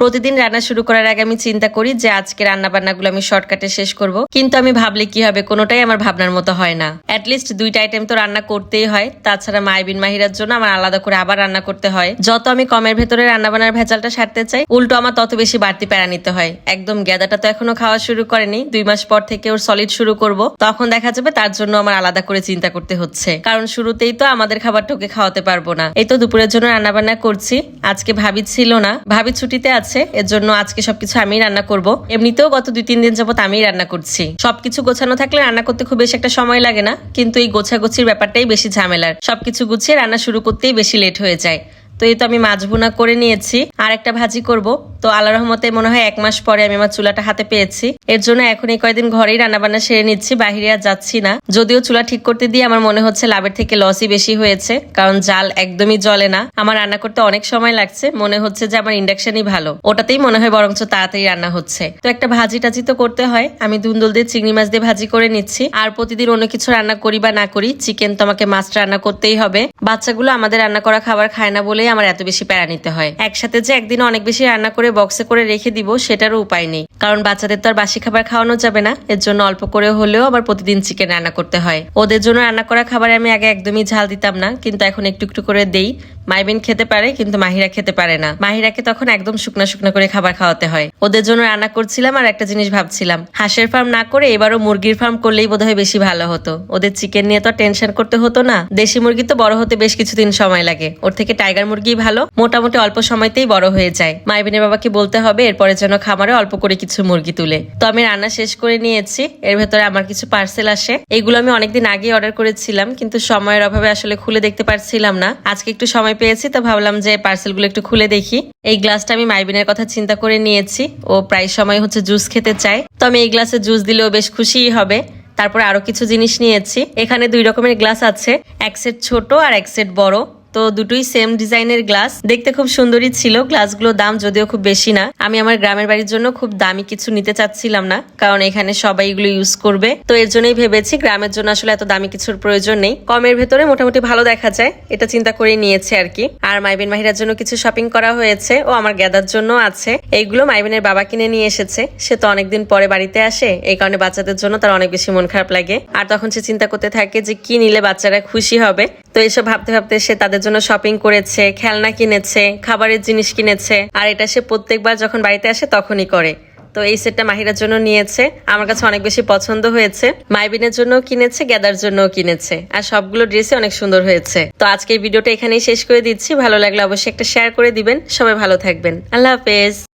প্রতিদিন রান্না শুরু করার আগে আমি চিন্তা করি যে আজকে রান্না বান্নাগুলো আমি শর্টকাটে শেষ করব। কিন্তু আমি ভাবলে কি হবে, কোনোটাই আমার ভাবনার মতো হয় না। অ্যাটলিস্ট দুইটা আইটেম তো রান্না করতেই হয়। তাছাড়া মাইবিন মাহিরার জন্য আমার আলাদা করে আবার রান্না করতে হয়। যত আমি কমের ভেতরে রান্না বান্নার ভেজালটা সারতে চাই, উল্টো আমার তত বেশি বাড়তি প্যারা নিতে হয়। একদম গ্যাদাটা তো এখনও খাওয়া শুরু করেনি। দুই মাস পর থেকে ওর সলিড শুরু করব। তখন দেখা যাবে তার জন্য আমার আলাদা করে চিন্তা করতে হচ্ছে। কারণ শুরুতেই তো আমাদের খাবারটা ওকে খাওয়াতে পারব না। এই তো দুপুরের জন্য রান্না বান্না করছি। আজকে ভাবি ছিল না। ভাবি ছুটিতে আছে, এর জন্য আজকে সবকিছু আমি রান্না করব। এমনিতেও গত দুই, তিন দিন যাবত আমি রান্না করছি। সবকিছু গোছানো থাকলে রান্না করতে খুব বেশি একটা সময় লাগে না, কিন্তু এই গোছাগুছির ব্যাপারটাই বেশি ঝামেলার। সবকিছু গুছিয়ে রান্না শুরু করতেই বেশি লেট হয়ে যায়। তো এই তো আমি মাছ ভুনা করে নিয়েছি। আর একটা ভাজি করব। তো আল্লাহ রহমতে মনে হয় এক মাস পরে আমি আমার চুলাটা হাতে পেয়েছি। এর জন্য এখন এই কয়েকদিন ঘরেই রান্নাবান্না সেরে নিচ্ছি, বাহিরে আর যাচ্ছি না। যদিও চুলা ঠিক করতে দিয়ে আমার মনে হচ্ছে লাভের থেকে লসই বেশি হয়েছে, কারণ জাল একদমই জলে না। আমার রান্না করতে অনেক সময় লাগছে, মনে হচ্ছে যে আমার ইন্ডাকশনই ভালো। ওটাতেই মনে হয় বরঞ্চ তাড়াতাড়ি রান্না হচ্ছে। তো একটা ভাজি টাজি তো করতে হয়। আমি ধুন্দুল দিয়ে চিংড়ি মাছ দিয়ে ভাজি করে নিচ্ছি। আর প্রতিদিন অন্য কিছু রান্না করি বা না করি, চিকেন তো আমাকে রান্না করতেই হবে। বাচ্চাগুলো আমাদের রান্না করা খাবার খায় না বলেই আমার এত বেশি প্যারা নিতে হয়। একসাথে যে একদিন অনেক বেশি রান্না করে বক্সে করে রেখে দিব, সেটারও উপায় নেই। কারণ বাচ্চাদের তো আর বাসি খাবার খাওয়ানো যাবে না। এর জন্য অল্প করে হলেও আবার প্রতিদিন চিকেন রান্না করতে হয়। ওদের জন্য রান্না করা খাবারে আমি আগে একদমই ঝাল দিতাম না, কিন্তু এখন একটু একটু করে দেই। মাইবিন খেতে পারে, কিন্তু মাহিরা খেতে পারে না। মাহিরাকে তখন একদম শুকনা শুকনা করে খাবার খাওয়াতে হয়। ওদের জন্য রান্না করছিলাম আর একটা জিনিস ভাবছিলাম। হাঁসের ফার্ম না করে এবারও মুরগির ফার্ম করলেই বোধহয় বেশি ভালো হতো। ওদের চিকেন নিয়ে তো টেনশন করতে হতো না। দেশি মুরগি তো বড় হতে বেশ কিছুদিন সময় লাগে। ওর থেকে টাইগার মুরগি ভালো, মোটামুটি অল্প সময়তেই বড় হয়ে যায়। মাইবিনের বাবাকে বলতে হবে, এরপরে যেন খামারে অল্প করে কিছু মুরগি তুলে। তো আমি রান্না শেষ করে নিয়েছি, এর ভেতরে আমার কিছু পার্সেল আসে। এগুলো আমি অনেকদিন আগে অর্ডার করেছিলাম, কিন্তু সময়ের অভাবে আসলে খুলে দেখতে পারছিলাম না। আজকে একটু সময় পেয়েছি, তো ভাবলাম যে পার্সেলগুলো একটু খুলে দেখি। এই গ্লাসটা আমি মাইবিনের কথা চিন্তা করে নিয়েছি, ও প্রায় সময় হচ্ছে জুস খেতে চায়। তো আমি এই গ্লাসে জুস দিলেও বেশ খুশিই হবে। তারপরে আরও কিছু জিনিস নিয়েছি। এখানে দুই রকমের গ্লাস আছে, এক সেট ছোট আর এক সেট বড়। তো দুটোই সেম ডিজাইনের গ্লাস দেখতে খুব সুন্দরই ছিল গ্লাসগুলোর দাম যদিও খুব বেশি না। আমি আমার গ্রামের বাড়ির জন্য খুব দামি কিছু নিতে চাচ্ছিলাম না, কারণ এখানে সবাই এগুলো ইউজ করবে। তো এর জন্যই ভেবেছি গ্রামের জন্য আসলে এত দামি কিছুর প্রয়োজন নেই। কমের ভেতরে মোটামুটি ভালো দেখা যায়, এটা চিন্তা করে নিয়েছে আর কি। আর মাইবেন মাহিরার জন্য কিছু শপিং করা হয়েছে, ও আমার গ্যাদার জন্য আছে। এইগুলো মাইবিনের বাবা কিনে নিয়ে এসেছে। সে তো অনেকদিন পরে বাড়িতে আসে, এই কারণে বাচ্চাদের জন্য তার অনেক বেশি মন খারাপ লাগে। আর তখন সে চিন্তা করতে থাকে যে কি নিলে বাচ্চারা খুশি হবে। তো এসব ভাবতে ভাবতে সে তাদের জন্য শপিং করেছে, খেলনা কিনেছে, খাবারের জিনিস কিনেছে। আর এটা সে প্রত্যেকবার যখন বাড়িতে আসে তখনই করে। তো এই সেটটা মাহিরার জন্য নিয়েছে। আমার কাছে অনেক বেশি পছন্দ হয়েছে। মাইবিনের জন্য কিনেছে, গ্যাদার জন্য কিনেছে। আর সবগুলো ড্রেসই অনেক সুন্দর হয়েছে। তো আজকে ভিডিওটা এখানেই শেষ করে দিচ্ছি। ভালো লাগলে অবশ্যই একটা শেয়ার করে দিবেন। সবাই ভালো থাকবেন। আল্লাহ হাফেজ।